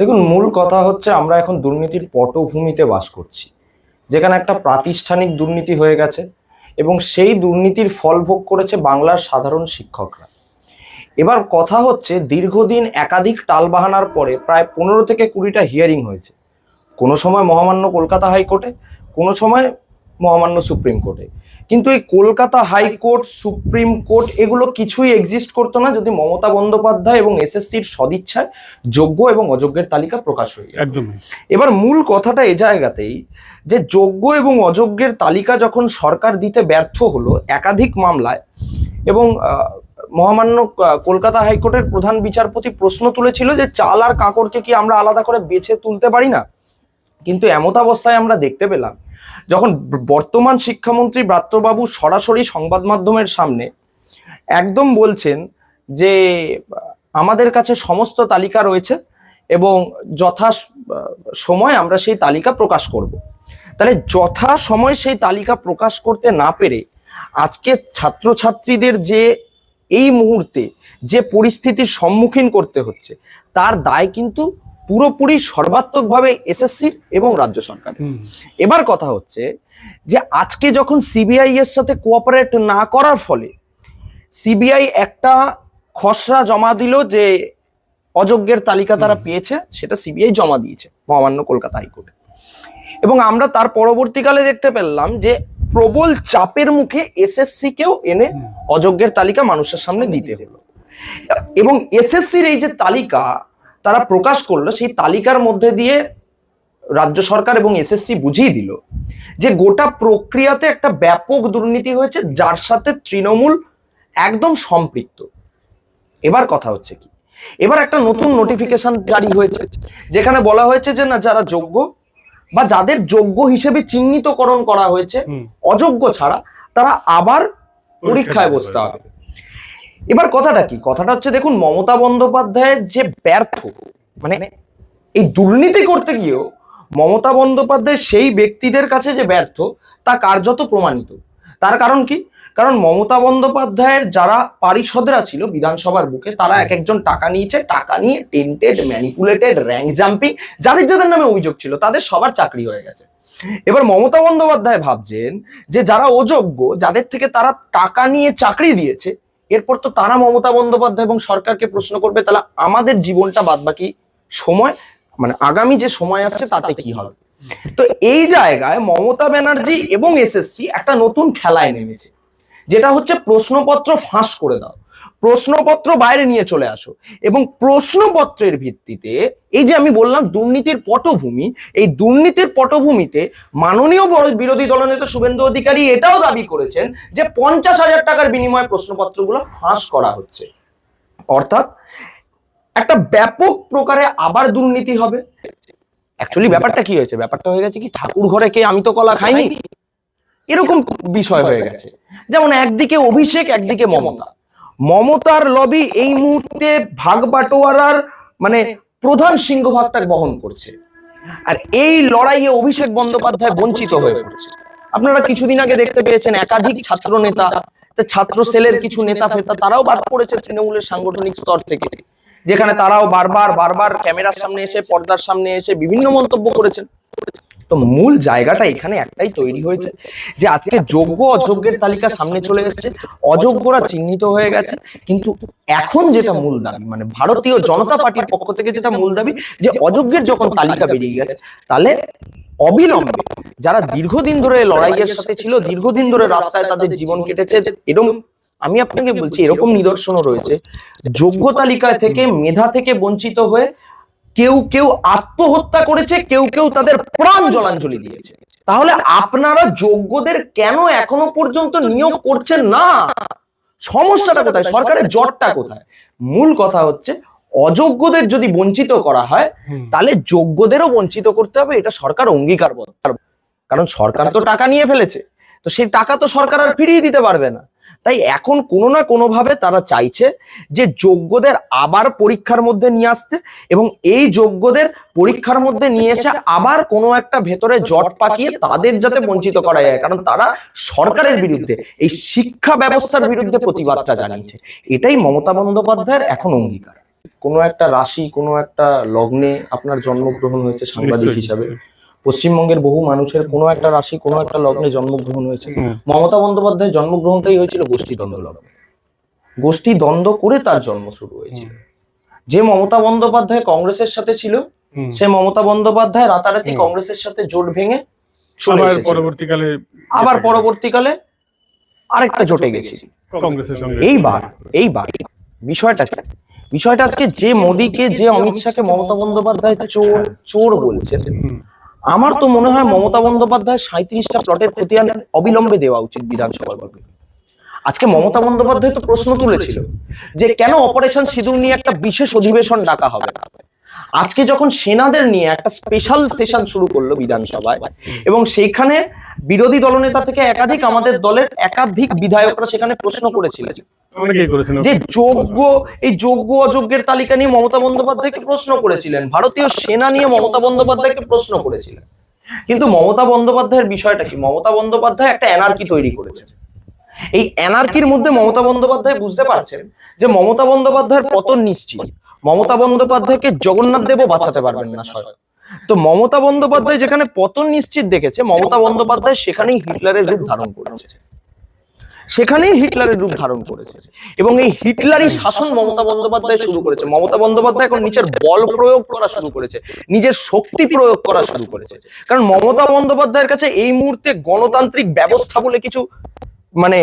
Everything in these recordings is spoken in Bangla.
দেখুন, মূল কথা হচ্ছে আমরা এখন দুর্নীতির পটভূমিতে বাস করছি, যেখানে একটা প্রাতিষ্ঠানিক দুর্নীতি হয়ে গেছে এবং সেই দুর্নীতির ফল ভোগ করেছে বাংলার সাধারণ শিক্ষকরা। এবার কথা হচ্ছে, দীর্ঘদিন একাধিক টালবাহানার পরে প্রায় পনেরো থেকে কুড়িটা হিয়ারিং হয়েছে। কোনো সময় মহামান্য কলকাতা হাইকোর্টে, কোনো সময় মহামান্য সুপ্রিম কোর্টে। কিন্তু এই কলকাতা হাইকোর্ট সুপ্রিম কোর্ট এগুলো কিছুই এক্সিস্ট করতো না যদি মমতা বন্দ্যোপাধ্যায় এবং এসএসসির সদিচ্ছায় যোগ্য এবং অযোগ্যের তালিকা প্রকাশ হয়ে যায় একদমই। এবার মূল কথাটা এ জায়গাতেই যে যোগ্য এবং অযোগ্যের তালিকা যখন সরকার দিতে ব্যর্থ হলো একাধিক মামলায় এবং মহামান্য কলকাতা হাইকোর্টের প্রধান বিচারপতি প্রশ্ন তুলেছিল যে চাল আর কাঁকড়কে কি আমরা আলাদা করে বেছে তুলতে পারি না? কিন্তু এমত অবস্থায় আমরা দেখতে পেলাম, যখন বর্তমান শিক্ষামন্ত্রী ব্রাত্যবাবু সরাসরি সংবাদ মাধ্যমের সামনে একদম বলছেন যে, আমাদের কাছে সমস্ত তালিকা রয়েছে এবং যথা সময় আমরা সেই তালিকা প্রকাশ করব। তাহলে যথা সময় সেই তালিকা প্রকাশ করতে না পেরে আজকে ছাত্রছাত্রীদের যে এই মুহূর্তে যে পরিস্থিতির সম্মুখীন করতে হচ্ছে, তার দায় কিন্তু পুরোপুরি সর্বাত্মকভাবে এসএসসির এবং রাজ্য সরকার এবার কথা হচ্ছে যে আজকে যখন সিবিআই এর সাথে কোঅপারেট না করার ফলে সিবিআই একটা খসড়া জমা দিল যে অযোগ্যের তালিকা তারা পেয়েছে সেটা সিবিআই জমা দিয়েছে মহামান্য কলকাতা হাইকোর্টে। এবং আমরা তার পরবর্তীকালে দেখতে পেলাম যে প্রবল চাপের মুখে এসএসসি কেও এনে অযোগ্যের তালিকা মানুষের সামনে দিতে হলো। এবং এসএসসির এই যে তালিকা তারা প্রকাশ করল সেই তালিকার মধ্যে দিয়ে রাজ্য সরকার এবং এসএসসি বুঝিয়ে দিল যে গোটা প্রক্রিয়াতে একটা ব্যাপক দুর্নীতি হয়েছে যার সাথে তৃণমূল একদম সম্পৃক্ত। এবার কথা হচ্ছে কি? এবার একটা নতুন নোটিফিকেশন জারি হয়েছে যেখানে বলা হয়েছে যে না যারা যোগ্য বা যাদের যোগ্য হিসেবে চিহ্নিতকরণ করা হয়েছে অযোগ্য ছাড়া তারা আবার পরীক্ষায় বসতে হবে। এবার কথাটা কি? কথাটা হচ্ছে দেখুন মমতা বন্দ্যোপাধ্যায়ের যে ব্যর্থ মানে এই দুর্নীতি করতে গিয়েও মমতা বন্দ্যোপাধ্যায় সেই ব্যক্তিদের কাছে যে ব্যর্থ তা কার্যত প্রমাণিত। তার কারণ কি? কারণ মমতা বন্দ্যোপাধ্যায়ের যারা পারিষদরা ছিল বিধানসভার বুকে তারা এক একজন টাকা নিয়েছে টাকা নিয়ে টেন্টেড ম্যানিপুলেটেড র্যাঙ্ক জাম্পিং যাদের যাদের নামে অভিযোগ ছিল তাদের সবার চাকরি হয়ে গেছে। এবার মমতা বন্দ্যোপাধ্যায় ভাবছেন যে যারা অযোগ্য যাদের থেকে তারা টাকা নিয়ে চাকরি দিয়েছে এরপর তো তারা মমতা বন্দ্যোপাধ্যায় এবং সরকারকে প্রশ্ন করবে তাহলে আমাদের জীবনটা বাদ বাকি সময় মানে আগামী যে সময় আসছে তাতে কি হবে? তো এই জায়গায় মমতা ব্যানার্জি এবং এসএসসি একটা নতুন খেলায় নেমেছে যেটা হচ্ছে প্রশ্নপত্র ফাঁস করে দাও প্রশ্নপত্র বাইরে নিয়ে চলে আসো। এবং প্রশ্নপত্রের ভিত্তিতে এই যে আমি বললাম দুর্নীতির পটভূমি, এই দুর্নীতির পটভূমিতে মাননীয় বিরোধী দলনেতা শুভেন্দু অধিকারী এটাও দাবি করেছেন যে পঞ্চাশ হাজার টাকার বিনিময়ে প্রশ্নপত্রগুলো ফাঁস করা হচ্ছে। অর্থাৎ একটা ব্যাপক প্রকারে আবার দুর্নীতি হবে। অ্যাকচুয়ালি ব্যাপারটা কি হয়েছে? ব্যাপারটা হয়ে গেছে কি, ঠাকুর ঘরে কে আমি তো কলা খাইনি? এরকম বিষয় হয়ে গেছে। যেমন একদিকে অভিষেক, একদিকে মমতা। মমতার লবি এই মুহূর্তে ভাগ বাটোয়ারার মানে প্রধান সিংহভাগটা বহন করছে। আর এই লড়াইয়ে অভিষেক বন্দ্যোপাধ্যায় বঞ্চিত হয়ে পড়ছে। আপনারা কিছুদিন আগে দেখতে পেয়েছেন একাধিক ছাত্র নেতা ছাত্র সেলের কিছু নেতা ফেতা তারাও বাদ পড়েছে তৃণমূলের সাংগঠনিক স্তর থেকে। যেখানে তারাও বারবার বারবার ক্যামেরার সামনে এসে, পর্দার সামনে এসে বিভিন্ন মন্তব্য করেছেন। তো মূল জায়গাটা এখানে একটাই তৈরি হয়েছে যে আজকে যোগ্য অযোগ্যের তালিকা সামনে চলে এসেছে। অযোগ্যরা চিহ্নিত হয়ে গেছে, কিন্তু এখন যেটা মূল দাবি মানে ভারতীয় জনতা পার্টির পক্ষ থেকে যেটা মূল দাবি যে অযোগ্যের যখন তালিকা বেরিয়ে গেছে, তাহলে অবিলম্বে যারা দীর্ঘদিন ধরে লড়াইয়ের সাথে ছিল, দীর্ঘদিন ধরে রাস্তায় তাদের জীবন কেটেছে এরকম আমি আপনাকে বলছি এরকম নিদর্শনও রয়েছে। যোগ্য তালিকায় থেকে মেধা থেকে বঞ্চিত হয়ে কেউ কেউ আত্মহত্যা করেছে কেউ কেউ তাদের প্রাণ জলাঞ্জলি দিয়েছে। তাহলে আপনারা যোগ্যদের কেন এখনও পর্যন্ত নিয়োগ করছেন না? সমস্যাটা কোথায়? সরকারের জটটা কোথায়? মূল কথা হচ্ছে অযোগ্যদের যদি বঞ্চিত করা হয় তাহলে যোগ্যদেরও বঞ্চিত করতে হবে এটা সরকার অঙ্গীকারবদ্ধ। কারণ সরকার তো টাকা নিয়ে ফেলেছে তো সেই টাকা তো সরকার আর ফিরিয়ে দিতে পারবে না। তাই এখন কোনো না কোনোভাবে তারা চাইছে যে যোগ্যদের আবার পরীক্ষার মধ্যে নিয়ে আসতে এবং এই যোগ্যদের পরীক্ষার মধ্যে নিয়ে এসে আবার কোনো একটা ভেতরে জট পাকিয়ে তাদের যাতে বঞ্চিত করা যায়। কারণ তারা সরকারের বিরুদ্ধে এই শিক্ষা ব্যবস্থার বিরুদ্ধে প্রতিবাদটা জানিয়েছে। এটাই মমতা বন্দ্যোপাধ্যায়ের এখন অঙ্গীকার। কোনো একটা রাশি কোনো একটা লগ্নে আপনার জন্মগ্রহণ হয়েছে সাংবাদিক হিসাবে। পশ্চিমবঙ্গের বহু মানুষের কোনো একটা রাশি কোনো একটা লগ্নে জন্মগ্রহণ হয়েছে। মমতা বন্দ্যোপাধ্যায়ের জন্মগ্রহণটাই হয়েছিল গোষ্ঠী দ্বন্দ্ব লগ্নে। গোষ্ঠী দ্বন্দ্ব করে তার জন্ম শুরু হয়েছিল। যে মমতা বন্দ্যোপাধ্যায় কংগ্রেসের সাথে ছিল সে মমতা বন্দ্যোপাধ্যায় রাতারাতি কংগ্রেসের সাথে জোট ভেঙে আবার পরবর্তীকালে আবার পরবর্তীকালে আরেকটা জোটে গেছি। কংগ্রেসের সঙ্গে। এইবার এইবার বিষয়টা বিষয়টা আজকে যে মোদীকে যে অমিত শাহকে মমতা বন্দ্যোপাধ্যায় চোর চোর বলছে। আমার তো মনে হয় মমতা বন্দ্যোপাধ্যায় সাঁত্রিশটা প্লটের খতিয়ান অবিলম্বে দেওয়া উচিত বিধানসভার বর্গে আজকে মমতা বন্দ্যোপাধ্যায় তো প্রশ্ন তুলেছিল যে কেন অপারেশন সিঁদুর নিয়ে একটা বিশেষ অধিবেশন ডাকা হবে? আজকে যখন সেনাদের নিয়ে একটা স্পেশাল সেশন শুরু করল বিধানসভায় এবং সেইখানে বিরোধী দলনেতা থেকে একাধিক আমাদের দলের একাধিক বিধায়করা সেখানে প্রশ্ন করেছিলেন। যে যোগ্য এই যোগ্য অযোগ্যের তালিকা নিয়ে মমতা বন্দ্যোপাধ্যায়কে প্রশ্ন করেছিলেন ভারতীয় সেনা নিয়ে মমতা বন্দ্যোপাধ্যায়কে প্রশ্ন করেছিলেন। কিন্তু মমতা বন্দ্যোপাধ্যায়ের বিষয়টা কি? মমতা বন্দ্যোপাধ্যায় একটা এনার্কি তৈরি করেছে এই এনার্কির মধ্যে মমতা বন্দ্যোপাধ্যায় বুঝতে পারছেন যে মমতা বন্দ্যোপাধ্যায়ের পতন নিশ্চিত। মমতা বন্দ্যোপাধ্যায়কে জগন্নাথ দেবও বাঁচাতে পারবেন না, স্বয়ং। তো মমতা বন্দ্যোপাধ্যায় যেখানে পতন নিশ্চিত দেখেছে, মমতা বন্দ্যোপাধ্যায় সেখানেই হিটলারের রূপ ধারণ করেছে। সেখানেই হিটলারের রূপ ধারণ করেছে। এবং এই হিটলারই শাসন মমতা বন্দ্যোপাধ্যায় শুরু করেছে। মমতা বন্দ্যোপাধ্যায় এখন নিজের বল প্রয়োগ করা শুরু করেছে, নিজের শক্তি প্রয়োগ করা শুরু করেছে। কারণ মমতা বন্দ্যোপাধ্যায়ের কাছে এই মুহূর্তে গণতান্ত্রিক ব্যবস্থা বলে কিছু মানে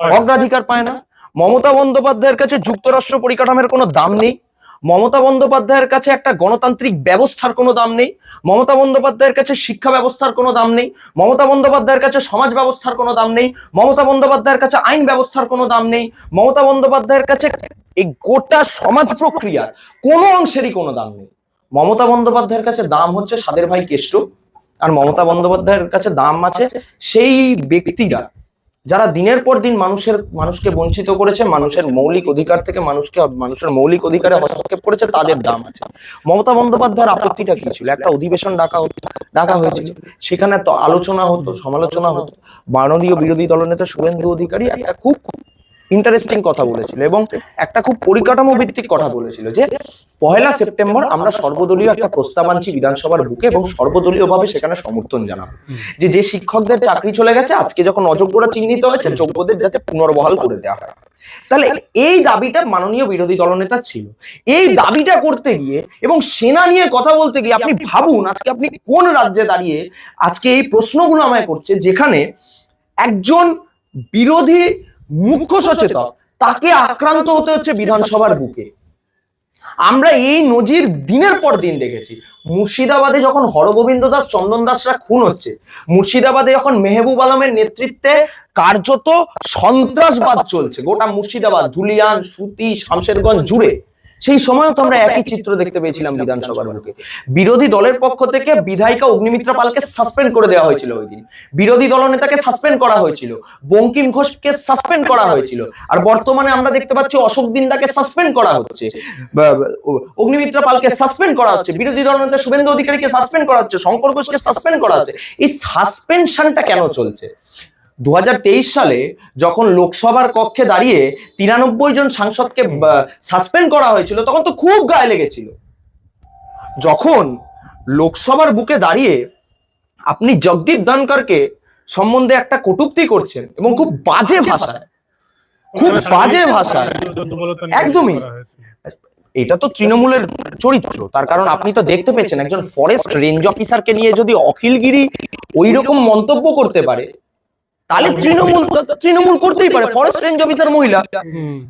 অগ্রাধিকার পায় না। মমতা বন্দ্যোপাধ্যায়ের কাছে যুক্তরাষ্ট্র পরিকাঠামের কোনো দাম নেই। মমতা বন্দ্যোপাধ্যায়ের কাছে একটা গণতান্ত্রিক ব্যবস্থার কোনো দাম নেই, মমতা বন্দ্যোপাধ্যায়ের কাছে শিক্ষা ব্যবস্থার কোনো দাম নেই, মমতা বন্দ্যোপাধ্যায়ের কাছে সমাজ ব্যবস্থার কোনো দাম নেই, মমতা বন্দ্যোপাধ্যায়ের কাছে আইন ব্যবস্থার কোনো দাম নেই, মমতা বন্দ্যোপাধ্যায়ের কাছে এই গোটা সমাজ প্রক্রিয়ার কোনো অংশেরই কোনো দাম নেই। মমতা বন্দ্যোপাধ্যায়ের কাছে দাম হচ্ছে সাদের ভাই কেষ্ট আর মমতা বন্দ্যোপাধ্যায়ের কাছে দাম আছে সেই ব্যক্তিরা যারা দিনের পর দিন মানুষের, মানুষকে বঞ্চিত করেছে, মানুষের মৌলিক অধিকার থেকে মানুষকে, মানুষের মৌলিক অধিকারে হস্তক্ষেপ করেছে, তাদের দাম আছে। মমতা বন্দ্যোপাধ্যায়ের আপত্তিটা কি ছিল? একটা অধিবেশন ডাকা ডাকা হয়েছিল। সেখানে তো আলোচনা হতো, সমালোচনা হতো। মাননীয় বিরোধী দলনেতা শুভেন্দু অধিকারী একটা খুব ইন্টারেস্টিং কথা বলেছিল এবং একটা খুব পরিকাঠামো ভিত্তিক কথা বলেছিল যে পহেলা সেপ্টেম্বর আমরা সর্বদলীয় একটা প্রস্তাব আনছি বিধানসভার বুকে এবং সর্বদলীয়ভাবে সেখানে সমর্থন জানাব। যে যে শিক্ষকদের চাকরি চলে গেছে, আজকে যখন অযোগ্যরা চিহ্নিত হয়েছে, যোগ্যদের যাতে পুনর্বহাল করে দেওয়া হয়। তাহলে এই দাবিটা মাননীয় বিরোধী দলনেতা ছিল। এই দাবিটা করতে গিয়ে এবং সেনা নিয়ে কথা বলতে গিয়ে আপনি ভাবুন আজকে আপনি কোন রাজ্যে দাঁড়িয়ে আজকে এই প্রশ্নগুলো আমায় করছে, যেখানে একজন বিরোধী মুখ্য সচেতক, তাকে আক্রান্ত হতে হচ্ছে বিধানসভার বুকে। আমরা এই নজির দিনের পর দিন দেখেছি। মুর্শিদাবাদে যখন হরগোবিন্দ দাস, চন্দন দাসরা খুন হচ্ছে, মুর্শিদাবাদে যখন মেহবুব আলমের নেতৃত্বে কার্যত সন্ত্রাসবাদ চলছে, গোটা মুর্শিদাবাদ, ধুলিয়ান, সুতি, শামশেরগঞ্জ জুড়ে সেই সময়ও তো আমরা একই চিত্র দেখতে পেয়েছিলাম বিধানসভার বুকে। বিরোধী দলের পক্ষ থেকে বিধায়িকা অগ্নিমিত্রা পালকে সাসপেন্ড করে দেওয়া হয়েছিল ওই দিন। বিরোধী দলনেতাকে সাসপেন্ড করা হয়েছিল। বঙ্কিম ঘোষকে সাসপেন্ড করা হয়েছিল। আর বর্তমানে আমরা দেখতে পাচ্ছি অশোক দিনদাকে সাসপেন্ড করা হচ্ছে। অগ্নিমিত্রা পালকে সাসপেন্ড করা হচ্ছে। বিরোধী দলনেতা শুভেন্দু অধিকারীকে সাসপেন্ড করা হচ্ছে। শঙ্কর ঘোষকে সাসপেন্ড করা হচ্ছে। এই সাসপেনশনটা কেন চলছে? দু হাজার তেইশ সালে যখন লোকসভার কক্ষে দাঁড়িয়ে তিরানব্বই জন সাংসদকে সাসপেন্ড করা হয়েছিল তখন তো খুব গায়ে লেগেছিল। যখন লোকসভার বুকে দাঁড়িয়ে আপনি জগদীপ ধনকরকে সম্বন্ধে একটা কটূক্তি করছেন এবং খুব বাজে ভাষায় খুব বাজে ভাষায় একদমই। এটা তো তৃণমূলের চরিত্র তার কারণ আপনি তো দেখতে পেয়েছেন একজন ফরেস্ট রেঞ্জ অফিসারকে নিয়ে যদি অখিলগিরি ওই রকম মন্তব্য করতে পারে তাহলে তৃণমূল তৃণমূল করতেই পারে ফরেস্ট রেঞ্জ অফিসার মহিলা।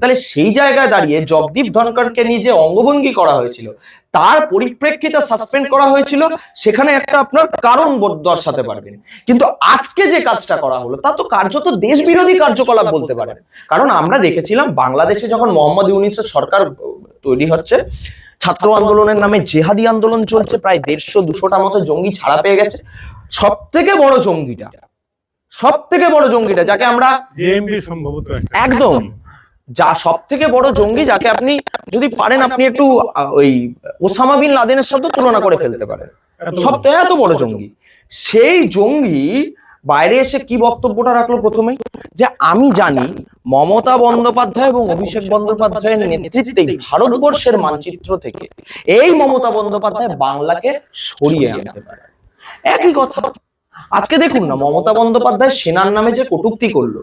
তাহলে সেই জায়গায় দাঁড়িয়ে জগদীপ ধনকরকে নিয়ে যে অঙ্গভঙ্গি করা হয়েছিল তার পরিপ্রেক্ষিতে সাসপেন্ড করা হয়েছিল সেখানে একটা আপনার কারণ দর্শাতে পারবেন। কিন্তু আজকে যে কাজটা করা হলো তা তো কার্যত দেশ বিরোধী কার্যকলাপ বলতে পারেন কারণ আমরা দেখেছিলাম বাংলাদেশে যখন মোহাম্মদ ইউনিসের সরকার তৈরি হচ্ছে ছাত্র আন্দোলনের নামে জেহাদি আন্দোলন চলছে প্রায় দেড়শো দুশোটা মতো জঙ্গি ছাড়া পেয়ে গেছে। সব থেকে বড় জঙ্গিটা সব থেকে বড় জঙ্গিটা যাকে আমরা জেএমবি সম্ভবত একদম। যা সব থেকে বড় জঙ্গি যাকে আপনি যদি পারেন আপনি একটু ওই ওসামা বিন লাদেনের সাথে তুলনা করে ফেলতে পারেন। সব এত বড় জঙ্গি। সেই জঙ্গি বাইরে এসে কি বক্তব্যটা রাখল প্রথমেই? যে আমি জানি মমতা বন্দ্যোপাধ্যায় এবং অভিষেক বন্দ্যোপাধ্যায়ের নেতৃত্বে ভারতবর্ষের মানচিত্র থেকে এই মমতা বন্দ্যোপাধ্যায় বাংলাকে সরিয়ে আনতে পারে একই কথা আজকে দেখুন না, মমতা বন্দ্যোপাধ্যায় সেনার নামে যে কটূক্তি করল,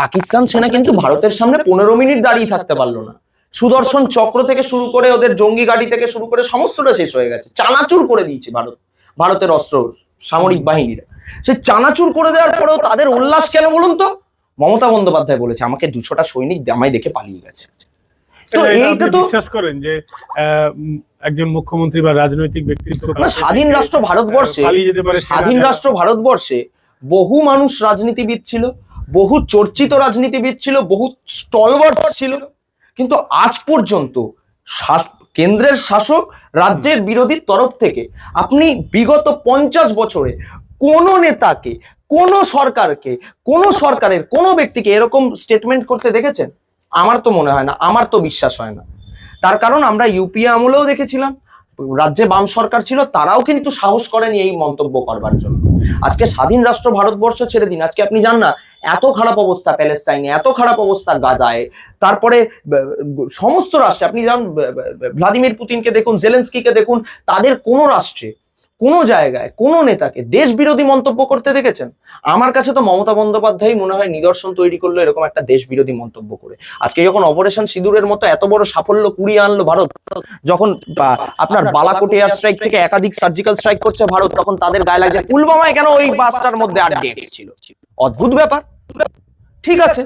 পাকিস্তান সেনা কিন্তু ভারতের সামনে পনেরো মিনিট দাঁড়িয়ে থাকতে পারল না। সুদর্শন চক্র থেকে শুরু করে ওদের জঙ্গি গাড়ি থেকে শুরু করে সমস্তটা শেষ হয়ে গেছে। চানাচুর করে দিয়েছে ভারত, ভারতের অস্ত্র, সামরিক বাহিনীরা। সে চানাচুর করে দেওয়ার পরেও তাদের উল্লাস কেন বলুন তো? মমতা বন্দ্যোপাধ্যায় বলেছে, আমাকে দুশোটা সৈনিক আমায় দেখে পালিয়ে গেছে। তো এইটা তো বিশ্বাস করেন যে একজন মুখ্যমন্ত্রী বা রাজনৈতিক ব্যক্তিত্ব স্বাধীন রাষ্ট্র ভারতবর্ষে যেতে পারে স্বাধীন রাষ্ট্র ভারতবর্ষে বহু মানুষ রাজনীতিবিদ ছিল বহু চর্চিত রাজনীতিবিদ ছিল বহু স্টলওয়ার্ড ছিল কিন্তু আজ পর্যন্ত কেন্দ্রের শাসক রাজ্যের বিরোধীর তরফ থেকে আপনি বিগত পঞ্চাশ বছরে কোন নেতাকে কোন সরকারকে কোন সরকারের কোন ব্যক্তিকে এরকম স্টেটমেন্ট করতে দেখেছেন? আমার তো মনে হয় না, আমার তো বিশ্বাস হয় না। তার কারণ আমরা ইউপিএ আমলেও দেখেছিলাম, রাজ্যে বাম সরকার ছিল, তারাও কিন্তু সাহস করেনি এই মন্তব্য করবার জন্য। আজকে স্বাধীন রাষ্ট্র ভারতবর্ষ ছেড়ে দিন, আজকে আপনি জান না, এত খারাপ অবস্থা প্যালেস্টাইনে এত খারাপ অবস্থা গাজায়, তারপরে সমস্ত রাষ্ট্রে, আপনি যান ভ্লাদিমির পুতিনকে দেখুন, জেলেন্সকিকে দেখুন, তাদের কোনো রাষ্ট্রে কোনো জায়গায় কোনো নেতাকে দেশ বিরোধী মন্তব্য করতে দেখেছেন? আমার কাছে তো মমতা বন্দ্যোপাধ্যায় মনে হয় নিদর্শন তৈরি করল এরকম একটা দেশ বিরোধী মন্তব্য করে। আজকে যখন অপারেশন সিঁদুরের মতো এত বড় সাফল্য কুড়িয়ে আনলো ভারত যখন আপনার বালাকোট এয়ার স্ট্রাইক থেকে একাধিক সার্জিক্যাল স্ট্রাইক করছে ভারত তখন তাদের গায়ে লাগছে পুলবামায় কেন ওই বাসটার মধ্যে আর ডেট ছিল অদ্ভুত ব্যাপার। ঠিক আছে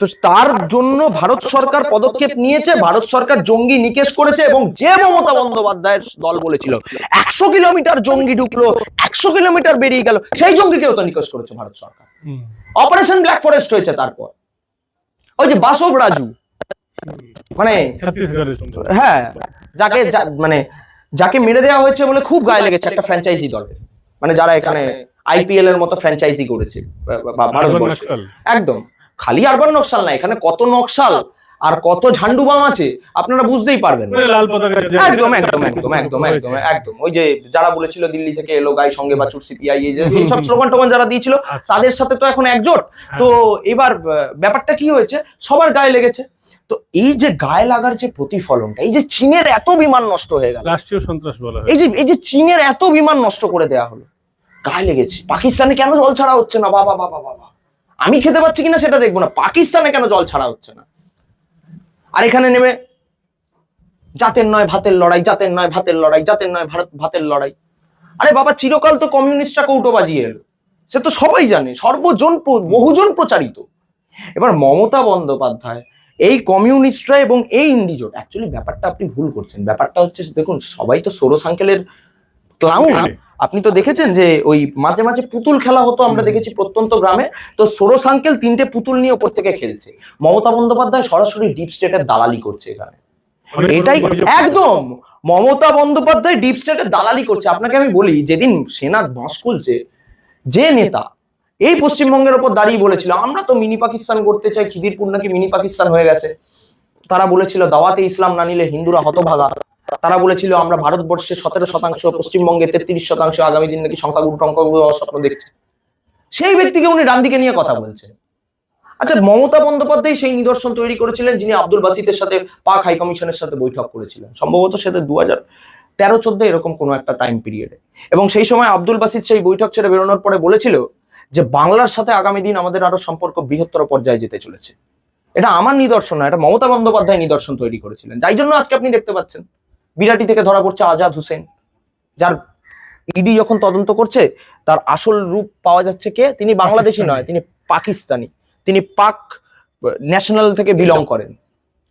তো তার জন্য ভারত সরকার পদক্ষেপ নিয়েছে। ভারত সরকার জঙ্গি নিকেশ করেছে এবং যে মমতা বন্দ্যোপাধ্যায়ের দল বলেছিল একশো কিলোমিটার জঙ্গি ঢুকলো একশো কিলোমিটার বেরিয়ে গেল সেই জঙ্গিকেও তো নিকেশ করেছে ভারত সরকার। অপারেশন ব্ল্যাক ফরেস্ট হয়েছে তারপর। ওই যে বাসব রাজু মানে হ্যাঁ যাকে মানে যাকে মেরে দেওয়া হয়েছে বলে খুব গায়ে লেগেছে একটা ফ্র্যাঞ্চাইজি দলের মানে যারা এখানে আইপিএল এর মতো ফ্র্যাঞ্চাইজি করেছে ভারতবর্ষে। একদম। খালি আরবান নকশাল না এখানে কত নকশাল আর কত ঝান্ডু বাম আছে আপনারা বুঝতেই পারবেন। মানে লাল পতাকা একদম একদম একদম একদম একদম একদম। ওই যে যারা বলেছিল দিল্লি থেকে এলো গাই সঙ্গে সিপিআই এই যে সব স্লোগান টোগান যারা দিয়েছিল আচ্ছা। তাদের সাথে তো এখন একজোট। তো এবার ব্যাপারটা কি হয়েছে সবার গায়ে লেগেছে। তো এই যে গায়ে লাগার যে প্রতিফলনটা এই যে চীনের এত বিমান নষ্ট হয়ে গেল। রাষ্ট্রীয় সন্ত্রাস বলা এই যে এই যে চীনের এত বিমান নষ্ট করে দেওয়া হলো গায়ে লেগেছে। পাকিস্তানে কেন জল ছাড়া হচ্ছে না? বাবা বাবা বাবা। আমি খেতে পাচ্ছি কিনা সেটা দেখব না। পাকিস্তানে কেন জল ছাড়া হচ্ছে না? আর এখানে নেমে জাতের নয় ভাতের লড়াই জাতের নয় ভাতের লড়াই জাতের নয় ভারত ভাতের লড়াই। আরে বাবা, চিরকাল তো কমিউনিস্টরা কৌটো বাজিয়ে এলো সে তো সবাই জানে, সর্বজন বহুজন প্রচারিত। এবার মমতা বন্দ্যোপাধ্যায়, এই কমিউনিস্টরা এবং এই ইন্ডিজোট অ্যাকচুয়ালি ব্যাপারটা আপনি ভুল করছেন। ব্যাপারটা হচ্ছে, দেখুন, সবাই তো সোরো সাঙ্কেলের ক্লাউন আপনি তো দেখেছেন যে ওই মাঝে মাঝে পুতুল খেলা হতো আমরা দেখেছি প্রত্যন্ত গ্রামে। তো সোরো সাঙ্কেল তিনটে পুতুল নিয়ে ওপর থেকে খেলছে। মমতা বন্দ্যোপাধ্যায় সরাসরি ডিপ স্টেটের দালালি করছে এখানে। এটাই একদম! মমতা বন্দ্যোপাধ্যায় ডিপ স্টেটের দালালি করছে। আপনাকে আমি বলি যেদিন সেনা বাঁশ খুলছে যে নেতা এই পশ্চিমবঙ্গের ওপর দাঁড়িয়ে বলেছিল আমরা তো মিনি পাকিস্তান করতে চাই খিদিরপুর নাকি মিনি পাকিস্তান হয়ে গেছে। তারা বলেছিল দাওয়াতে ইসলাম না নিলে হিন্দুরা হতভাগা। তারা বলেছিল আমরা ভারতবর্ষে সতেরো শতাংশ, পশ্চিমবঙ্গে তেত্রিশ শতাংশ, আগামী দিন নাকি স্বপ্ন দেখছে। সেই ব্যক্তিকে উনি ডান দিকে নিয়ে কথা বলছেন। আচ্ছা মমতা বন্দ্যোপাধ্যায় সেই নিদর্শন তৈরি করেছিলেন যিনি আব্দুল বাসিতের সাথে পাক হাই কমিশনের সাথে বৈঠক করেছিলেন। সম্ভবত সেটা দু তেরো, চোদ্দ এরকম কোনো একটা টাইম পিরিয়ডে এবং সেই সময় আব্দুল বাসিদ সেই বৈঠক ছেড়ে বেরোনোর পরে বলেছিল যে বাংলার সাথে আগামী দিন আমাদের আরও সম্পর্ক বৃহত্তর পর্যায়ে যেতে চলেছে। এটা আমার নিদর্শন না, এটা মমতা বন্দ্যোপাধ্যায় নিদর্শন তৈরি করেছিলেন। যাই জন্য আজকে আপনি দেখতে পাচ্ছেন। বিরাটি থেকে ধরা পড়ছে আজাদ হোসেন। যার ইডি যখন তদন্ত করছে তার আসল রূপ পাওয়া যাচ্ছে কে? তিনি বাংলাদেশি নয় তিনি পাকিস্তানি। তিনি পাক ন্যাশনাল থেকে বিলং করেন।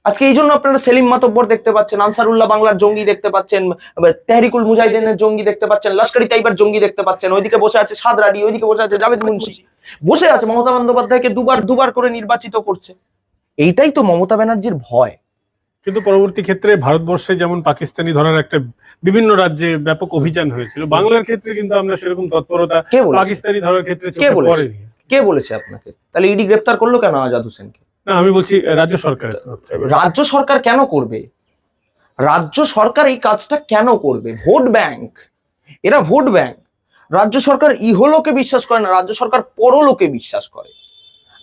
আজকে এই জন্য আপনারা সেলিম মাতব্বর দেখতে পাচ্ছেন আনসারুল্লাহ বাংলার জঙ্গি দেখতে পাচ্ছেন তেহরিকুল মুজাহিদিনের জঙ্গি দেখতে পাচ্ছেন লস্করি তাইবার জঙ্গি দেখতে পাচ্ছেন ওইদিকে বসে আছে সাদ রাডি ওইদিকে বসে আছে জাভেদ মুন্সি। বসে আছে মমতা বন্দ্যোপাধ্যায়কে দুবার দুবার করে নির্বাচিত করছে। এইটাই তো মমতা ব্যানার্জির ভয়। কিন্তু পরবর্তী ক্ষেত্রে ভারতবর্ষে যেমন পাকিস্তানি ধরার একটা বিভিন্ন রাজ্যে ব্যাপক অভিযান হয়েছিল বাংলার ক্ষেত্রে কিন্তু আমরা সেরকম তৎপরতা পাকিস্তানি ধরার ক্ষেত্রে কে বলেছে? কে বলেছে আপনাকে? তাহলে ইডি গ্রেপ্তার করল কেন আজাদ হোসেনকে? না আমি বলছি রাজ্য সরকার রাজ্য সরকার কেন করবে? রাজ্য সরকার এই কাজটা কেন করবে? ভোট ব্যাংক এরা ভোট ব্যাংক। রাজ্য সরকার ইহলোকে বিশ্বাস করে না রাজ্য সরকার পরলোকে বিশ্বাস করে।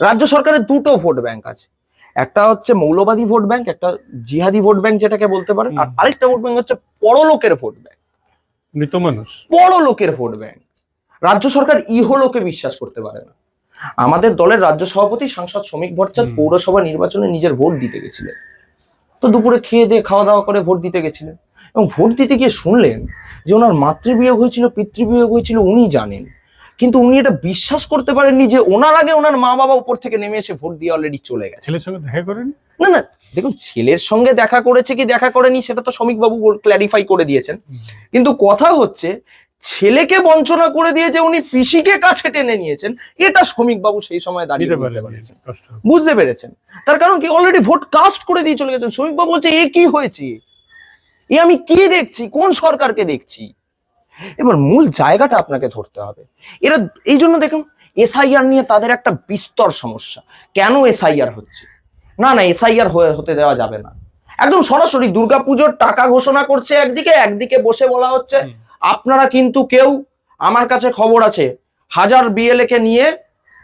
রাজ্য সরকারের দুটো ভোট ব্যাংক আছে। একটা হচ্ছে মৌলবাদী ভোট ব্যাংক একটা জিহাদি ভোট ব্যাংক যেটাকে বলতে পারেন আর আরেকটা ভোট ব্যাংক হচ্ছে পরলোকের ভোট ব্যাংক। মৃত মানুষ। পরলোকের ভোট ব্যাংক। রাজ্য সরকার ইহলোকে বিশ্বাস করতে পারে না। আমাদের দলের রাজ্য সভাপতি সাংসদ শ্রমিক ভট্টাচার্য পৌরসভা নির্বাচনে নিজের ভোট দিতে গেছিলেন। তো দুপুরে খেয়ে দিয়ে খাওয়া দাওয়া করে ভোট দিতে গেছিলেন। এবং ভোট দিতে গিয়ে শুনলেন যে ওনার মাতৃবিয়োগ হয়েছিল পিতৃবিয়োগ হয়েছিল উনি জানেন। কিন্তু উনি এটা বিশ্বাস করতে পারেননি যে ওনার আগে ওনার মা বাবা উপর থেকে নেমে এসে ভোট দিয়ে অলরেডি চলে গেছে। ছেলের সঙ্গে দেখা করেন? না না দেখুন ছেলের সঙ্গে দেখা করেছে কি দেখা করেনি সেটা তো শ্রমিক বাবু ক্ল্যারিফাই করে দিয়েছেন। কিন্তু কথা হচ্ছে ছেলেকে বঞ্চনা করে দিয়ে যে উনি পিসিকে কাছে টেনে নিয়েছেন এটা শ্রমিক বাবু সেই সময় দাঁড়িয়ে বুঝতে পেরেছেন। বুঝতে পেরেছেন। তার কারণ কি অলরেডি ভোট কাস্ট করে দিয়ে চলে গেছেন। শ্রমিক বাবু বলছে এ কি হয়েছে? এ আমি কি দেখছি? কোন সরকারকে দেখছি? এবার মূল জায়গাটা আপনাকে ধরতে হবে। এরা এই জন্য দেখুন এসআইআর নিয়ে তাদের একটা বিস্তর সমস্যা। কেন এসআইআর হচ্ছে? না না এসআইআর হতে দেওয়া যাবে না। একদম সরাসরি দুর্গাপুজোর টাকা ঘোষণা করছে একদিকে একদিকে বসে বলা হচ্ছে আপনারা কিন্তু কেউ আমার কাছে খবর আছে হাজার বিএলএ কে নিয়ে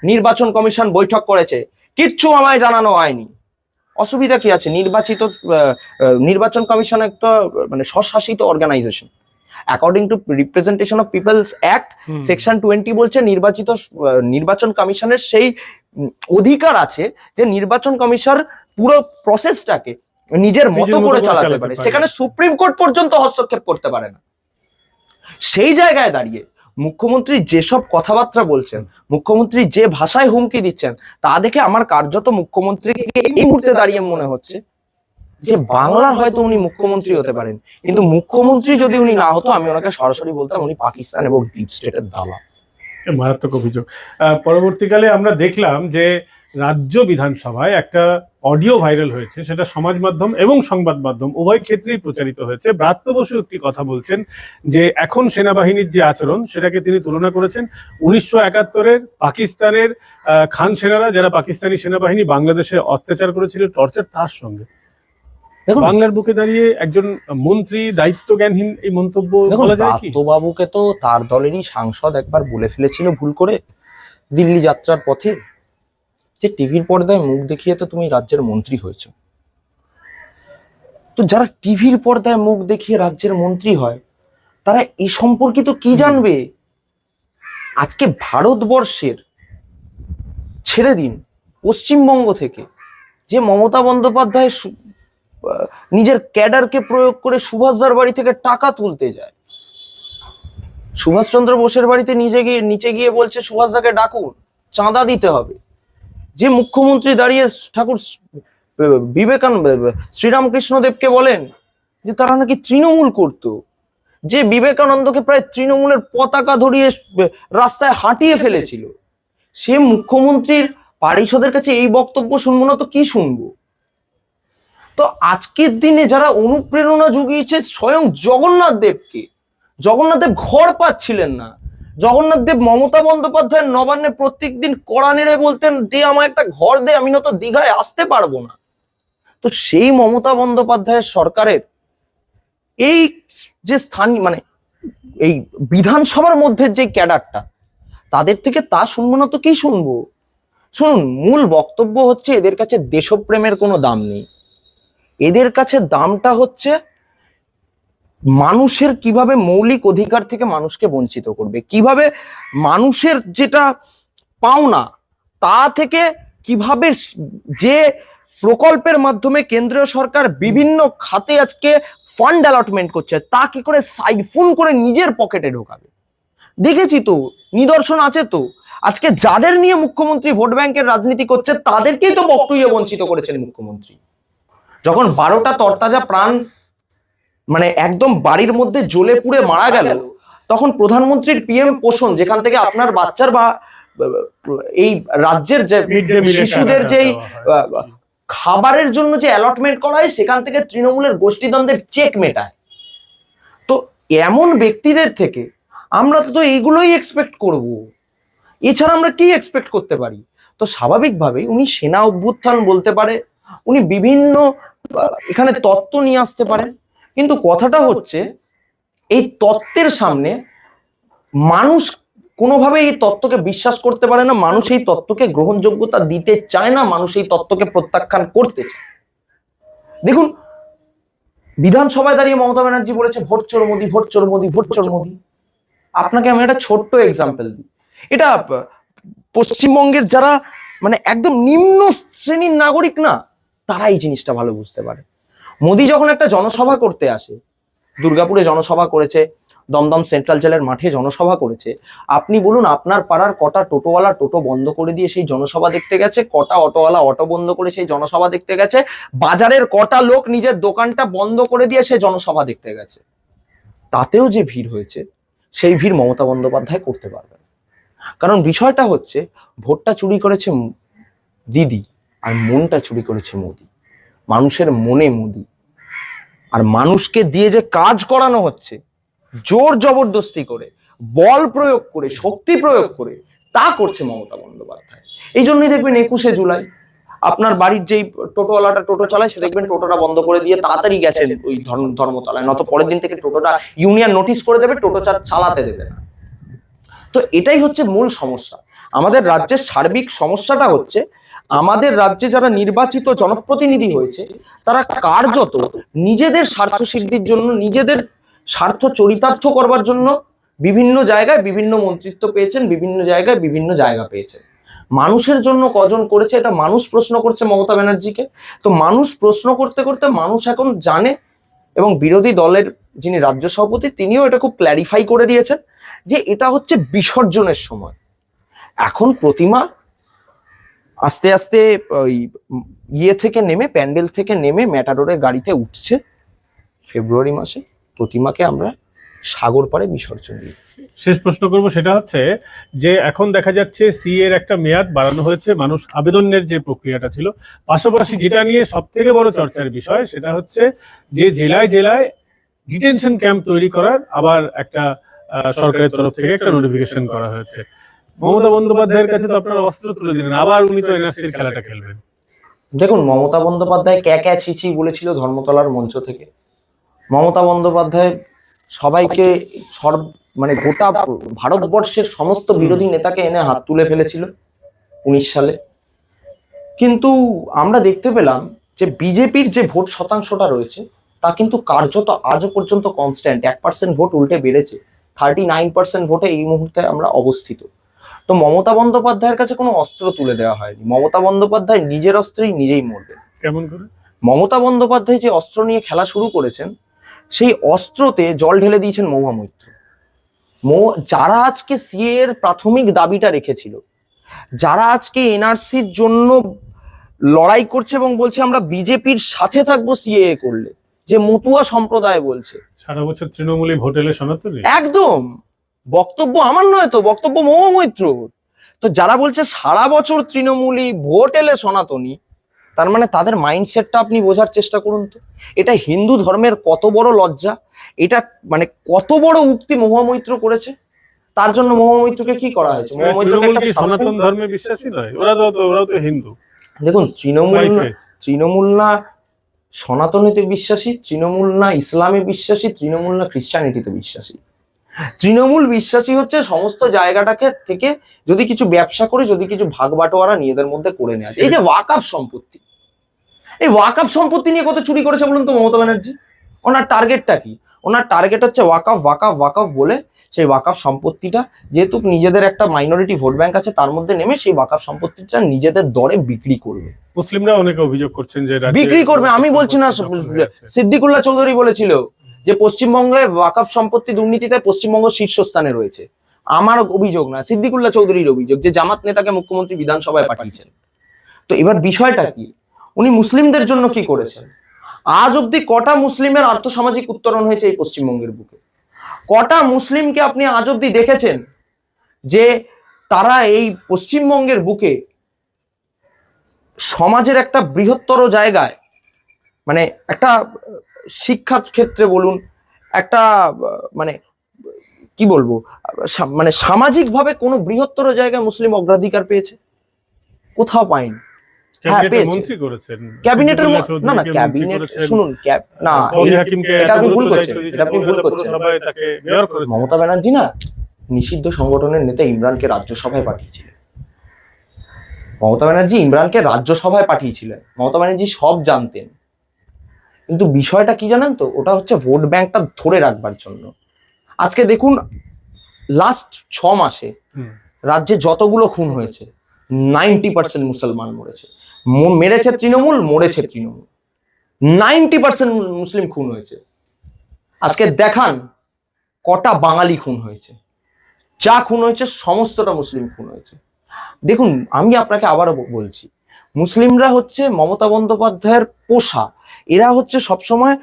নির্বাচন কমিশন বৈঠক করেছে কিচ্ছু আমায় জানানো হয়নি। অসুবিধা কি আছে? নির্বাচিত নির্বাচন কমিশন একটা মানে স্বশাসিত organisation according to representation of people's act section twenty বলছে নির্বাচিত নির্বাচন কমিশনের সেই অধিকার আছে যে নির্বাচন কমিশন পুরো প্রসেসটাকে নিজের মতো করে চালাতে পারে। সেখানে সুপ্রিম কোর্ট পর্যন্ত হস্তক্ষেপ করতে পারে না। সেই জায়গায় দাঁড়িয়ে মুখ্যমন্ত্রী যেসব কথাবার্তা বলছেন মুখ্যমন্ত্রী যে ভাষায় হুমকি দিচ্ছেন তা দেখে আমার কার্যত মুখ্যমন্ত্রীকে এই মুহূর্তে দাঁড়িয়ে মনে হচ্ছে যে বাংলার হয়তো উনি মুখ্যমন্ত্রী হতে পারেন, কিন্তু মুখ্যমন্ত্রী যদি উনি না হতো, আমি ওনাকে সরাসরি বলতাম উনি পাকিস্তান এবং ডিপ স্টেটের এ মারাত্মক অভিযোগ। পরবর্তীকালে আমরা দেখলাম যে রাজ্য বিধানসভায় একটা অডিও ভাইরাল হয়েছে, সেটা সমাজ মাধ্যম এবং সংবাদ মাধ্যম উভয় ক্ষেত্রেই প্রচারিত হয়েছে। ব্রাত্য বসু একটি কথা বলছেন যে এখন সেনাবাহিনীর যে আচরণ, সেটাকে তিনি তুলনা করেছেন উনিশশো একাত্তরের পাকিস্তানের খান সেনারা, যারা পাকিস্তানি সেনাবাহিনী বাংলাদেশে অত্যাচার করেছিল, টর্চার তার সঙ্গে। দেখুন বাংলার বুকে দাঁড়িয়ে একজন মন্ত্রী দায়িত্ব জ্ঞানহীন এই মন্তব্য বলা যায় কি? বাবুকে তো তার দলেরই সাংসদ একবার বলে ফেলেছিল ভুল করে দিল্লি যাত্রার পথে। যে টিভির পর্দায় মুখ দেখিয়ে তো তুমি রাজ্যের মন্ত্রী হয়েছো। তো যারা টিভির পর্দায় মুখ দেখিয়ে রাজ্যের মন্ত্রী হয় তারা এই সম্পর্কিত কি জানবে? আজকে ভারতবর্ষের ছেড়ে দিন পশ্চিমবঙ্গ থেকে যে মমতা বন্দ্যোপাধ্যায় নিজের ক্যাডারকে প্রয়োগ করে সুভাষদার বাড়ি থেকে টাকা তুলতে যায়। সুভাষচন্দ্র বোসের বাড়িতে নিজে গিয়ে, নিচে গিয়ে বলছে, সুভাষদাকে ডাকুন, চাঁদা দিতে হবে। যে মুখ্যমন্ত্রী দাঁড়িয়ে ঠাকুর বিবেকানন্দ শ্রীরামকৃষ্ণ দেবকে বলেন যে, তারা নাকি তৃণমূল করত। যে বিবেকানন্দকে প্রায় তৃণমূলের পতাকা ধরিয়ে, রাস্তায় হাঁটিয়ে ফেলেছিল। সে মুখ্যমন্ত্রীর পারিষদের কাছে এই বক্তব্য শুনব না তো কি শুনব? তো আজকের দিনে যারা অনুপ্রেরণা জুগিয়েছে স্বয়ং জগন্নাথ দেবকে, জগন্নাথ দেব ঘর পাচ্ছিলেন না। জগন্নাথ দেব মমতা বন্দ্যোপাধ্যায়ের নবান্নে প্রত্যেক দিন কড়া নেড়ে বলতেন, দে আমার একটা ঘর দে, আমি না তো দীঘায় আসতে পারব না। তো সেই মমতা বন্দ্যোপাধ্যায়ের সরকারের এই যে স্থানীয় মানে এই বিধানসভার মধ্যে যে ক্যাডারটা, তাদের থেকে তা শুনব না তো কি শুনব? শুনুন, মূল বক্তব্য হচ্ছে, এদের কাছে দেশপ্রেমের কোনো দাম নেই। এদের কাছে দামটা হচ্ছে মানুষের কীভাবে মৌলিক অধিকার থেকে মানুষকে বঞ্চিত করবে, কীভাবে মানুষের যেটা পাওনা তা থেকে কীভাবে যে প্রকল্পের মাধ্যমে কেন্দ্রীয় সরকার বিভিন্ন খাতে আজকে ফান্ড অ্যালটমেন্ট করছে, তা কি করে সাইফুন করে নিজের পকেটে ঢোকাবে? দেখেছি তো, নিদর্শন আছে তো, আজকে যাদের নিয়ে মুখ্যমন্ত্রী ভোট ব্যাংকের রাজনীতি করছে, তাদেরকেই তো বক্তব্য বঞ্চিত করেছেন মুখ্যমন্ত্রী। যখন বারোটা তরতাজা প্রাণ মানে একদম বাড়ির মধ্যে জ্বলে পুড়ে মারা গেল তখন প্রধানমন্ত্রীর পিএম পোষণ যেখান থেকে আপনার বাচ্চার বা এই রাজ্যের যে শিশুদের যেই খাবারের জন্য যে অ্যালটমেন্ট করা হয় সেখান থেকে তৃণমূলের গোষ্ঠীদ্বন্দ্বের চেক মেটায়। তো এমন ব্যক্তিদের থেকে আমরা তো এইগুলোই এক্সপেক্ট করব। এছাড়া আমরা কি এক্সপেক্ট করতে পারি? তো স্বাভাবিকভাবেই উনি সেনা অভ্যুত্থান বলতে পারে উনি বিভিন্ন এখানে তত্ত্ব নিয়ে আসতে পারেন। কিন্তু কথাটা হচ্ছে, এই তত্ত্বের সামনে মানুষ কোনোভাবে এই তত্ত্বকে বিশ্বাস করতে পারে না, মানুষ এই তত্ত্বকে গ্রহণযোগ্যতা দিতে চায় না, মানুষ এই তত্ত্বকে প্রত্যাখ্যান করতে চায়। দেখুন, বিধানসভায় দাঁড়িয়ে মমতা ব্যানার্জি বলেছে, ভোট চোর মোদি ভোট চোর মোদি ভোট চোর মোদি আপনাকে আমি একটা ছোট্ট এক্সাম্পল দিই। এটা পশ্চিমবঙ্গের যারা মানে একদম নিম্ন শ্রেণির নাগরিক না তারা এই জিনিসটা ভালো বুঝতে পারে। মোদি যখন একটা জনসভা করতে আসে, দুর্গাপুরে জনসভা করেছে, দমদম সেন্ট্রাল জেলের মাঠে জনসভা করেছে, আপনি বলুন আপনার পাড়ার কটা টোটোওয়ালা টোটো বন্ধ করে দিয়ে সেই জনসভা দেখতে গেছে, কটা অটোওয়ালা অটো বন্ধ করে সেই জনসভা দেখতে গেছে, বাজারের কটা লোক নিজের দোকানটা বন্ধ করে দিয়ে সে জনসভা দেখতে গেছে। তাতেও যে ভিড় হয়েছে, সেই ভিড় মমতা বন্দ্যোপাধ্যায় করতে পারবে কারণ বিষয়টা হচ্ছে, ভোটটা চুরি করেছে দিদি। আর মনটা চুরি করেছে মোদি। মানুষের মনে মোদি। আর মানুষকে দিয়ে যে কাজ করানো হচ্ছে, জোর জবরদস্তি করে, বল প্রয়োগ করে, শক্তি প্রয়োগ করে, তা করছে মমতা বন্দ্যোপাধ্যায়। এই জন্যই দেখবেন একুশে জুলাই, আপনার বাড়ির যেই টোটোওয়ালাটা টোটো চালায়, সে দেখবেন টোটোটা বন্ধ করে দিয়ে তাড়াতাড়ি গেছেন ওই ধর্ম, ধর্মতলায়। নত পরের দিন থেকে টোটোটা ইউনিয়ন নোটিশ করে দেবে, টোটো চালাতে দেবে না। তো এটাই হচ্ছে মূল সমস্যা। আমাদের রাজ্যের সার্বিক সমস্যাটা হচ্ছে আমাদের রাজ্যে যারা নির্বাচিত জনপ্রতিনিধি হয়েছে, তারা কার্যত নিজেদের স্বার্থ সিদ্ধির জন্য, নিজেদের স্বার্থ চরিতার্থ করবার জন্য বিভিন্ন জায়গায় বিভিন্ন মন্ত্রিত্ব পেয়েছেন, বিভিন্ন জায়গায় বিভিন্ন জায়গা পেয়েছেন। মানুষের জন্য কজন করেছে এটা মানুষ প্রশ্ন করছে মমতা ব্যানার্জিকে। তো মানুষ প্রশ্ন করতে করতে মানুষ এখন জানে এবং বিরোধী দলের যিনি রাজ্য সভাপতি, তিনিও এটা খুব ক্ল্যারিফাই করে দিয়েছেন যে এটা হচ্ছে বিসর্জনের সময়। এখন প্রতিমা আস্তে আস্তে ওই ইয়ে থেকে নেমে, প্যান্ডেল থেকে নেমে ম্যাটাডোরের গাড়িতে উঠছে ফেব্রুয়ারি মাসে। প্রতিমাকে আমরা সাগর পাড়ে বিসর্জন দিই। শেষ প্রশ্ন করব সেটা হচ্ছে যে, এখন দেখা যাচ্ছে সি এর একটা মেয়াদ বাড়ানো হয়েছে, মানুষ আবেদনের যে প্রক্রিয়াটা ছিল। পাশাপাশি যেটা নিয়ে সব থেকে বড় চর্চার বিষয় সেটা হচ্ছে যে, জেলায় জেলায় ডিটেনশন ক্যাম্প তৈরি করার আবার একটা সরকারের তরফ থেকে একটা নোটিফিকেশন করা হয়েছে। মমতা বন্দ্যোপাধ্যায়ের কাছে তো আপনারা অস্ত্র তুলে দিলেন আবার উনি তো এনআরসির খেলাটা খেলবেন। দেখুন মমতা বন্দ্যোপাধ্যায় ক্যা ক্যা ছিছি বলেছিল ধর্মতলার মঞ্চ থেকে। মমতা বন্দ্যোপাধ্যায় সবাইকে সর্ব মানে গোটা ভারতবর্ষের সমস্ত বিরোধী নেতাকে এনে হাত তুলে ফেলেছিল উনিশ সালে। কিন্তু আমরা দেখতে পেলাম যে বিজেপির যে ভোট শতাংশটা রয়েছে তা কিন্তু কার্যত আজও পর্যন্ত কনস্ট্যান্ট এক পার্সেন্ট ভোট উল্টে বেড়েছে। থার্টি নাইন পার্সেন্ট ভোটে এই মুহূর্তে আমরা অবস্থিত। তো মমতা বন্দ্যোপাধ্যায়ের কাছে কোনো অস্ত্র তুলে দেওয়া হয়নি। মমতা বন্দ্যোপাধ্যায় নিজের অস্ত্রেই নিজেই মরবে। কেমন করে? মমতা বন্দ্যোপাধ্যায় যে অস্ত্র নিয়ে খেলা শুরু করেছেন সেই অস্ত্রতে জল ঢেলে দিয়েছেন মহুয়া মৈত্র যারা আজকে সিএ এর প্রাথমিক দাবিটা রেখেছিল যারা আজকে এনআরসির জন্য লড়াই করছে এবং বলছে আমরা বিজেপির সাথে থাকব সিএ করলে যে মতুয়া সম্প্রদায় বলছে। সারা বছর তৃণমূলী ভোট এলে সনাতনী? একদম। বক্তব্য আমার নয় তো বক্তব্য মহুয়া মৈত্রর। তো যারা বলছে সারা বছর তৃণমূলী ভোট এলে সনাতনী তার মানে তাদের মাইন্ডসেটটা আপনি বোঝার চেষ্টা করুন তো। এটা হিন্দু ধর্মের কত বড় লজ্জা এটা মানে কত বড় উক্তি মহামৈত্র করেছে তার জন্য মহামৈত্রকে কি করা হয়েছে? সনাতন ধর্মে বিশ্বাসী নয়? ওরা তো তো- ওরাও তো হিন্দু। দেখুন তৃণমূল তৃণমূল না সনাতনীতে বিশ্বাসী তৃণমূল না ইসলামে বিশ্বাসী তৃণমূল না খ্রিস্টানিটিতে বিশ্বাসী। তৃণমূল বিশ্বাসী হচ্ছে সমস্ত জায়গাটাকে থেকে যদি কিছু ব্যবসা করে যদি কিছু ভাগ বাটোয়ারা নিজেদের মধ্যে করে নেওয়া এই যে ওয়াকাফ সম্পত্তি। এই ওয়াকাফ সম্পত্তি নিয়ে কত চুরি করেছে বলুন তো মমতা ব্যানার্জি? ওনার টার্গেটটা কি? ওনার টার্গেট হচ্ছে ওয়াকাফ ওয়াকাফ ওয়াকাফ বলে সেই ওয়াকাফ সম্পত্তিটা যেহেতু নিজেদের একটা মাইনরিটি ভোট ব্যাংক আছে তার মধ্যে নেমে সেই ওয়াকাফ সম্পত্তিটা নিজেদের দরে বিক্রি করবে। মুসলিমরা অনেকে অভিযোগ করছেন যে বিক্রি করবে আমি বলছি না। সিদ্দিকুল্লাহ চৌধুরী বলেছিল। যে পশ্চিমবঙ্গের ওয়াকাফ সম্পত্তি দুর্নীতিতে পশ্চিমবঙ্গ শীর্ষস্থানে রয়েছে। আমার অভিযোগ না সিদ্দিকুল্লাহ চৌধুরীর অভিযোগ যে জামাত নেতাকে মুখ্যমন্ত্রী বিধানসভায় পাঠিয়েছেন। তো এবার বিষয়টা কি? উনি মুসলিমদের জন্য কি করেছেন? আজ অব্দি কটা মুসলিমের আর্থসামাজিক উত্তরণ হয়েছে এই পশ্চিমবঙ্গের বুকে? কটা মুসলিমকে আপনি আজ অব্দি দেখেছেন যে তারা এই পশ্চিমবঙ্গের বুকে সমাজের একটা বৃহত্তর জায়গায় মানে একটা শিক্ষার ক্ষেত্রে বলুন একটা মানে কি বলব মানে সামাজিকভাবে কোনো বৃহত্তর জায়গায় মুসলিম অগ্রাধিকার পেয়েছে? কোথাও পায়নি। ক্যাবিনেটের করেছেন। ক্যাবিনেটের না না ক্যাবিনেট শুনুন না এটা আপনি ভুল করছেন। এটা আপনি ভুল করেছেন। মমতা ব্যানার্জি না নিষিদ্ধ সংগঠনের নেতা ইমরানকে রাজ্যসভায় পাঠিয়েছিলেন। মমতা ব্যানার্জি ইমরানকে রাজ্যসভায় পাঠিয়েছিলেন। মমতা ব্যানার্জি সব জানতেন। কিন্তু বিষয়টা কি জানেন তো? ওটা হচ্ছে ভোট ব্যাংকটা ধরে রাখবার জন্য। আজকে দেখুন লাস্ট ছ মাসে রাজ্যে যতগুলো খুন হয়েছে নাইনটি পার্সেন্ট মুসলমান মরেছে। মেরেছে তৃণমূল মরেছে তৃণমূল। নাইনটি পার্সেন্ট মুসলিম খুন হয়েছে। আজকে দেখান কটা বাঙালি খুন হয়েছে। যা খুন হয়েছে সমস্তটা মুসলিম খুন হয়েছে। দেখুন আমি আপনাকে আবারও বলছি মুসলিমরা হচ্ছে মমতা বন্দ্যোপাধ্যায়ের পোষা। এরা হচ্ছে সবসময়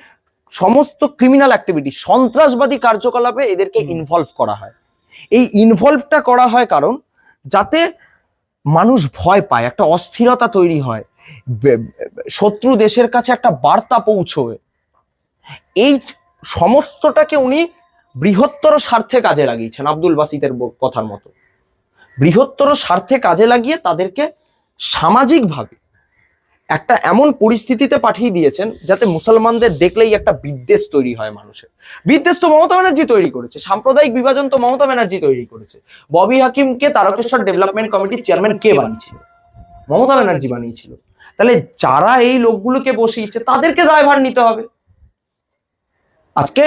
সমস্ত ক্রিমিনাল অ্যাক্টিভিটি সন্ত্রাসবাদী কার্যকলাপে এদেরকে ইনভলভ করা হয়। এই ইনভলভটা করা হয় কারণ যাতে মানুষ ভয় পায় একটা অস্থিরতা তৈরি হয় শত্রু দেশের কাছে একটা বার্তা পৌঁছয়। এই সমস্তটাকে উনি বৃহত্তর স্বার্থে কাজে লাগিয়েছেন আব্দুল বাসিতের কথার মতো। বৃহত্তর স্বার্থে কাজে লাগিয়ে তাদেরকে সামাজিকভাবে একটা এমন পরিস্থিতিতে পাঠিয়ে দিয়েছেন যাতে মুসলমানদের দেখলেই একটা বিদ্বেষ তৈরি হয় মানুষের। বিদ্বেষ তো মমতা ব্যানার্জি তৈরি করেছে, সাম্প্রদায়িক বিভাজন তো মমতা ব্যানার্জি তৈরি করেছে। ববি হাকিমকে তারকেশ্বর ডেভেলপমেন্ট কমিটির চেয়ারম্যান কে বানিয়েছিল? মমতা ব্যানার্জি বানিয়েছিল। তাহলে যারা এই লোকগুলোকে বসিয়েছে, তাদেরকে দায়ভার নিতে হবে। আজকে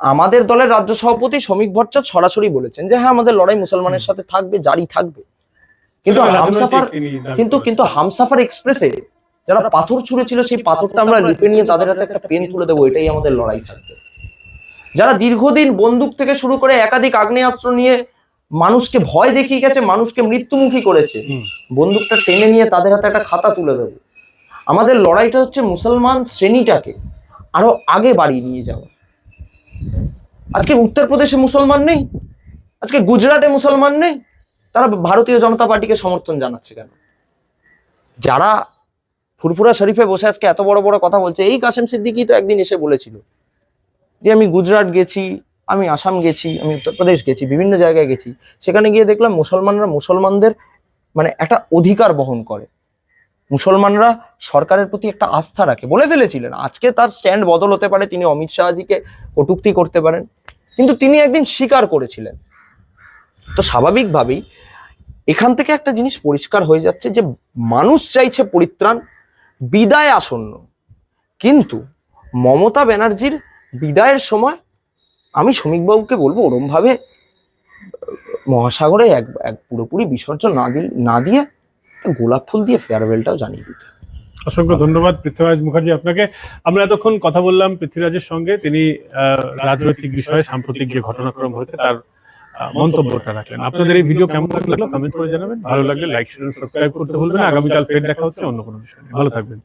আমাদের দলের রাজ্য সভাপতি শ্রমিক ভট্টাচার্য সরাসরি বলেছেন যে হ্যাঁ আমাদের লড়াই মুসলমানের সাথে থাকবে, জারি থাকবে। কিন্তু হামসাফার কিন্তু কিন্তু হামসাফার এক্সপ্রেসে যারা পাথর ছুঁড়েছিল সেই পাথরটা আমরা লিপে নিয়ে তাদের হাতে একটা পেন তুলে দেবো এটাই আমাদের লড়াই থাকবে। যারা দীর্ঘদিন বন্দুক থেকে শুরু করে একাধিক আগ্নেয়াস্ত্র নিয়ে মানুষকে ভয় দেখিয়ে গেছে মানুষকে মৃত্যুমুখী করেছে বন্দুকটা টেনে নিয়ে তাদের হাতে একটা খাতা তুলে দেবো। আমাদের লড়াইটা হচ্ছে মুসলমান শ্রেণীটাকে আরও আগে বাড়িয়ে নিয়ে যাওয়া। আজকে উত্তরপ্রদেশে মুসলমান নেই আজকে গুজরাটে মুসলমান নেই তারা ভারতীয় জনতা পার্টিকে সমর্থন জানাচ্ছে কেন? যারা ফুরফুরা শরীফে বসে আজকে এত বড় বড় কথা বলছে, এই কাসেম সিদ্দিকি তো একদিন এসে বলেছিল যে আমি গুজরাট গেছি, আমি আসাম গেছি, আমি উত্তরপ্রদেশ গেছি, বিভিন্ন জায়গায় গেছি। সেখানে গিয়ে দেখলাম মুসলমানরা মুসলমানদের মানে একটা অধিকার বহন করে। মুসলমানরা সরকারের প্রতি একটা আস্থা রাখে। বলে ফেলেছিলেন, আজকে তার স্ট্যান্ড বদল হতে পারে, তিনি অমিত শাহজিকে কটূক্তি করতে পারেন। কিন্তু তিনি একদিন স্বীকার করেছিলেন। তো স্বাভাবিকভাবেই এখান থেকে একটা জিনিস পরিষ্কার হয়ে যাচ্ছে যে মানুষ চাইছে পরিত্রাণ, বিদায় আসন্ন। কিন্তু মমতা ব্যানার্জির বিদায়ের সময় আমি শ্রমিকবাবুকে বলব ওরমভাবে মহাসাগরে এক এক পুরোপুরি বিসর্জন না দিল, না দিয়ে গোলাপ ফুল দিয়ে ফেয়ারওয়েলটাও জানিয়ে দিতে। অসংখ্য ধন্যবাদ পৃথ্বীরাজ মুখার্জি আপনাকে। আমরা এতক্ষণ কথা বললাম পৃথ্বীরাজের সঙ্গে। তিনি রাজনৈতিক বিষয়ে সাম্প্রতিক যে ঘটনাক্রম হয়েছে, তার মন্তব্যটা রাখলেন। আপনাদের এই ভিডিও কেমন লাগল? কমেন্ট করে জানাবেন। ভালো লাগলে লাইক সাবস্ক্রাইব করতে ভুলবেন আগামীকাল ফের দেখা হচ্ছে অন্য কোনো বিষয় ভালো থাকবেন।